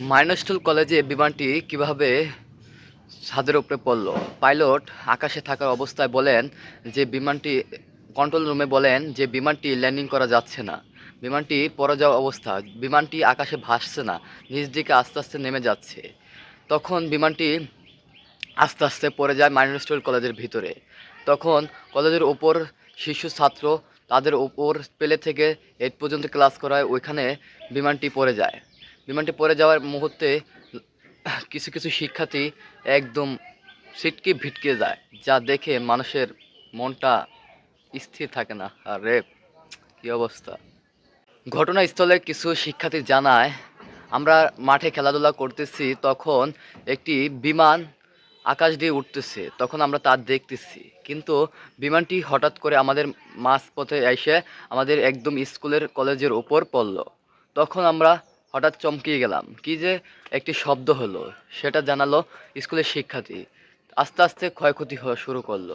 মাইনস্টুল কলেজে বিমানটি কীভাবে ছাদের উপরে পড়ল? পাইলট আকাশে থাকার অবস্থায় বলেন যে বিমানটি কন্ট্রোল রুমে বলেন যে বিমানটি ল্যান্ডিং করা যাচ্ছে না। বিমানটি পড়ে যাওয়া অবস্থা, বিমানটি আকাশে ভাসছে না, নিচ দিকে আস্তে আস্তে নেমে যাচ্ছে। তখন বিমানটি আস্তে আস্তে পড়ে যায় মাইনস্টুল কলেজের ভিতরে। তখন কলেজের ওপর শিশু, ছাত্র তাদের ওপর পেলে থেকে এইট পর্যন্ত ক্লাস করায়, ওইখানে বিমানটি পড়ে যায়। বিমানটি পড়ে যাওয়ার মুহূর্তে কিছু কিছু শিক্ষার্থী একদম সিটকে ভিটকে যায়, যা দেখে মানুষের মনটা স্থির থাকে না। আর, কি অবস্থা? ঘটনাস্থলে কিছু শিক্ষার্থী জানায়, আমরা মাঠে খেলাধুলা করতেছি, তখন একটি বিমান আকাশ দিয়ে উঠতেছে, তখন আমরা তা দেখতেছি। কিন্তু বিমানটি হঠাৎ করে আমাদের মাঝপথে এসে আমাদের একদম স্কুলের কলেজের ওপর পড়ল। তখন আমরা হঠাৎ চমকিয়ে গেলাম। কি যে একটি শব্দ হলো, সেটা জানালো স্কুলের শিক্ষার্থী। আস্তে আস্তে ক্ষয়ক্ষতি হওয়া শুরু করল।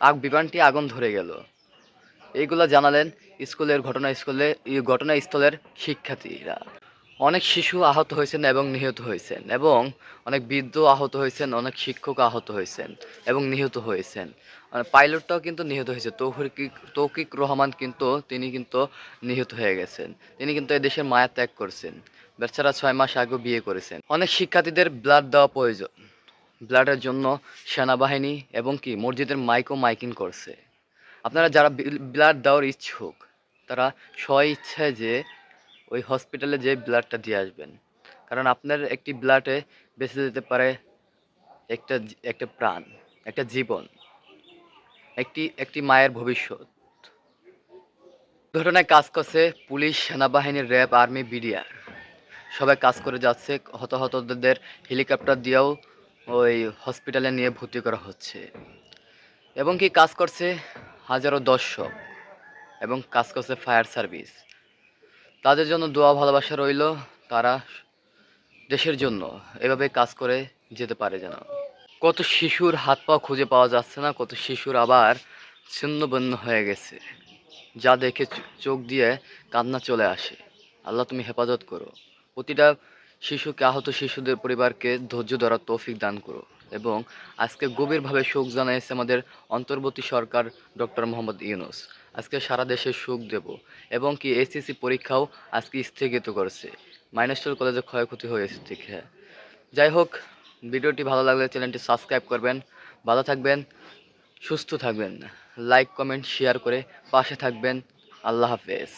আগ বিমানটি আগুন ধরে গেল। এইগুলো জানালেন স্কুলের ঘটনা স্কুলে ঘটনাস্থলের শিক্ষার্থীরা। অনেক শিশু আহত হয়েছেন এবং নিহত হয়েছেন এবং অনেক বৃদ্ধ আহত হয়েছেন, অনেক শিক্ষক আহত হয়েছেন এবং নিহত হয়েছেন। পাইলটটাও কিন্তু নিহত হয়েছে। তৌফিক তৌকিক রহমান কিন্তু, তিনি কিন্তু নিহত হয়ে গেছেন। তিনি কিন্তু এদেশের মায়া ত্যাগ করছেন। বেচারা ছয় মাস আগেও বিয়ে করেছেন। অনেক শিক্ষার্থীদের ব্লাড দেওয়া প্রয়োজন। ব্লাডের জন্য সেনাবাহিনী এবং কি, মসজিদের মাইকও মাইকিং করছে। আপনারা যারা ব্লাড দেওয়ার ইচ্ছুক, তারা স্ব ইচ্ছায় যে ওই হসপিটালে যে ব্লাডটা দিয়ে আসবেন। কারণ আপনার একটি ব্লাডে বেঁচে যেতে পারে একটা একটা প্রাণ, একটা জীবন, একটি একটি মায়ের ভবিষ্যৎ। ঘটনায় কাজ করছে পুলিশ, সেনাবাহিনীর র্যাব, আর্মি, বিডিআর। সবাই কাজ করে যাচ্ছে, হতাহতদের হেলিকপ্টার দিয়েও ওই হসপিটালে নিয়ে ভর্তি করা হচ্ছে। এবং কি কাজ করছে হাজারো দর্শক এবং কাজ করছে ফায়ার সার্ভিস তাদের জন্য দোয়া, ভালোবাসা রইল তারা দেশের জন্য। এভাবে কাজ করে যেতে পারে যেন। কত শিশুর হাত পা খুঁজে পাওয়া যাচ্ছে না, কত শিশুর আবার ছিন্নবন্য হয়ে গেছে। যা দেখে চোখ দিয়ে কান্না চলে আসে। আল্লাহ তুমি হেফাজত করো। প্রতিটা শিশুকে, আহত শিশুদের পরিবারকে ধৈর্য ধরার তৌফিক দান করো। এবং আজকে গভীরভাবে শোক জানাইছে আমাদের অন্তর্বর্তী সরকার ডক্টর মোহাম্মদ ইউনুস। আজকে সারা দেশে শোক দেব এবং কি এসএসসি পরীক্ষাও আজকে স্থগিত করেছে। মাইনস্টল কলেজে ক্ষয়ক্ষতি হয়েছে ঠিক হ্যাঁ। যাই হোক, ভিডিওটি ভালো লাগলে চ্যানেলটি সাবস্ক্রাইব করবেন, ভালো থাকবেন, সুস্থ থাকবেন, লাইক, কমেন্ট, শেয়ার করে পাশে থাকবেন। আল্লাহ হাফেজ।